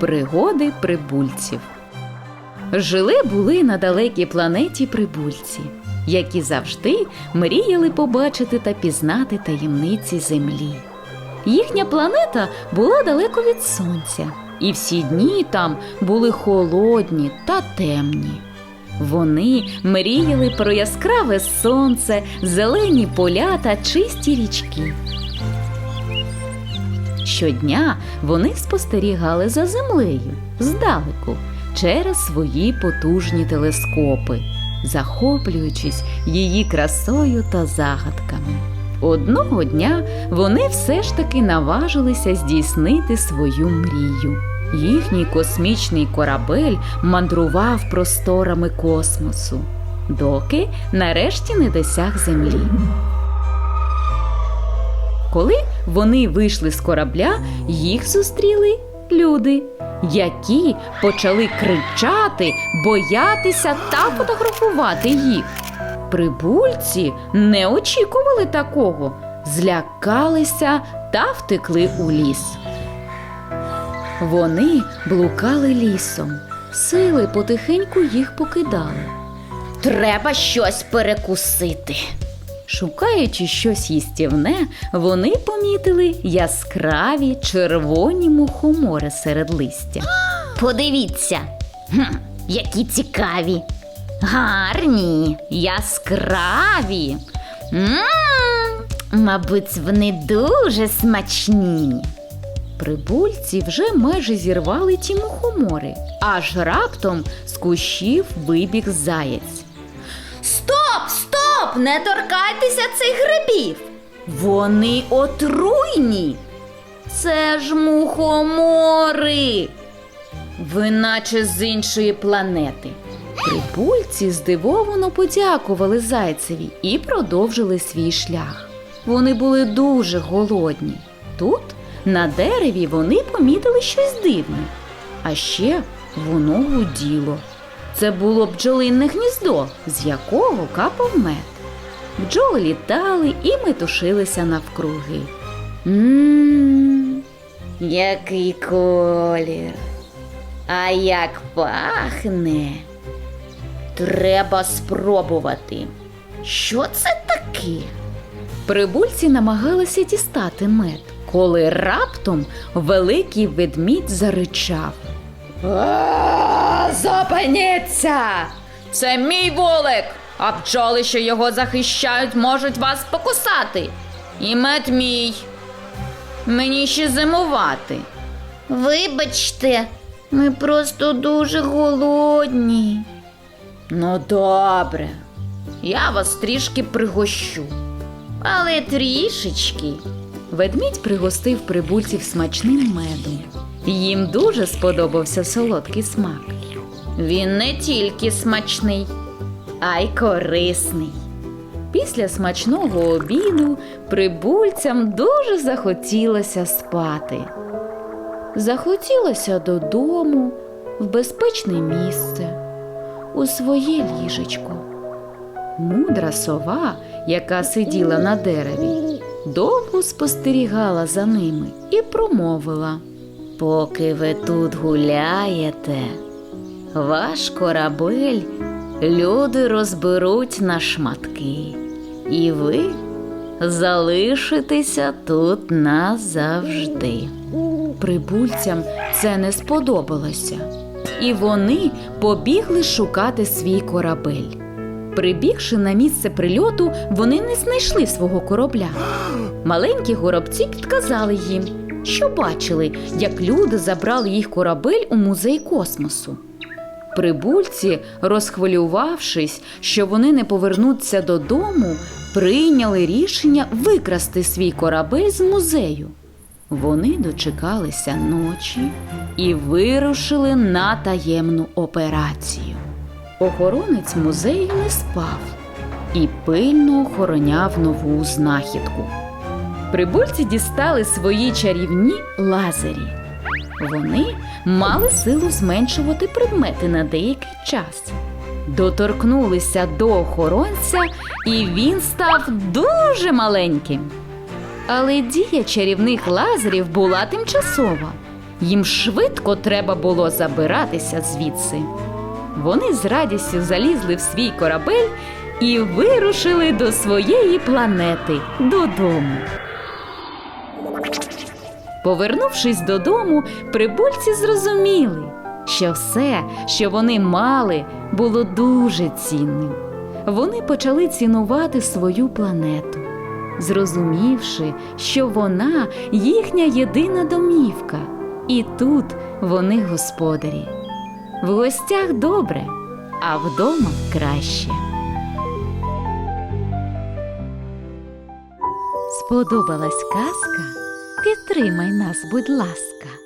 Пригоди прибульців. Жили були на далекій планеті прибульці, які завжди мріяли побачити та пізнати таємниці землі. Їхня планета була далеко від сонця, і всі дні там були холодні та темні. Вони мріяли про яскраве сонце, зелені поля та чисті річки. Щодня вони спостерігали за землею здалеку через свої потужні телескопи, захоплюючись її красою та загадками. Одного дня вони все ж таки наважилися здійснити свою мрію. Їхній космічний корабель мандрував просторами космосу, доки нарешті не досяг землі. Коли вони вийшли з корабля, їх зустріли люди, які почали кричати, боятися та фотографувати їх. Прибульці не очікували такого, злякалися та втекли у ліс. Вони блукали лісом, сили потихеньку їх покидали. Треба щось перекусити. Шукаючи щось їстівне, вони помітили яскраві червоні мухомори серед листя. Подивіться, хм, які цікаві, гарні, яскраві. м мабуть, вони дуже смачні. Прибульці вже майже зірвали ті мухомори, аж раптом з кущів вибіг заєць. Стоп, стоп! Не торкайтеся цих грибів. Вони отруйні. Це ж мухомори. Ви наче з іншої планети. Прибульці здивовано подякували зайцеві і продовжили свій шлях. Вони були дуже голодні. Тут, на дереві, вони помітили щось дивне. А ще воно гуділо. Це було бджолинне гніздо, з якого капав мед. Бджоли літали і метушилися навкруги. Мм, який колір. А як пахне. Треба спробувати. Що це таке? Прибульці намагалися дістати мед, коли раптом великий ведмідь заричав. Зупиніться! Це мій волик! А бджоли, що його захищають, можуть вас покусати. І мед мій. Мені ще зимувати. Вибачте, ми просто дуже голодні. Ну, добре, я вас трішки пригощу. Але трішечки. Ведмідь пригостив прибульців смачним медом. Їм дуже сподобався солодкий смак. Він не тільки смачний, а й корисний. Після смачного обіду прибульцям дуже захотілося спати. Захотілося додому, в безпечне місце, у своє ліжечко. Мудра сова, яка сиділа на дереві, довго спостерігала за ними і промовила: Поки ви тут гуляєте, ваш корабель люди розберуть на шматки, і ви залишитеся тут назавжди. Прибульцям це не сподобалося, і вони побігли шукати свій корабель. Прибігши на місце прильоту, вони не знайшли свого корабля. Маленькі горобці підказали їм, що бачили, як люди забрали їх корабель у музей космосу. Прибульці, розхвилювавшись, що вони не повернуться додому, прийняли рішення викрасти свій корабель з музею. Вони дочекалися ночі і вирушили на таємну операцію. Охоронець музею не спав і пильно охороняв нову знахідку. Прибульці дістали свої чарівні лазері. Вони мали силу зменшувати предмети на деякий час. Доторкнулися до охоронця, і він став дуже маленьким. Але дія чарівних лазерів була тимчасова. Їм швидко треба було забиратися звідси. Вони з радістю залізли в свій корабель і вирушили до своєї планети додому. Повернувшись додому, прибульці зрозуміли, що все, що вони мали, було дуже цінним. Вони почали цінувати свою планету, зрозумівши, що вона їхня єдина домівка, і тут вони господарі. В гостях добре, а вдома краще. Сподобалась казка? Підтримай нас, будь ласка.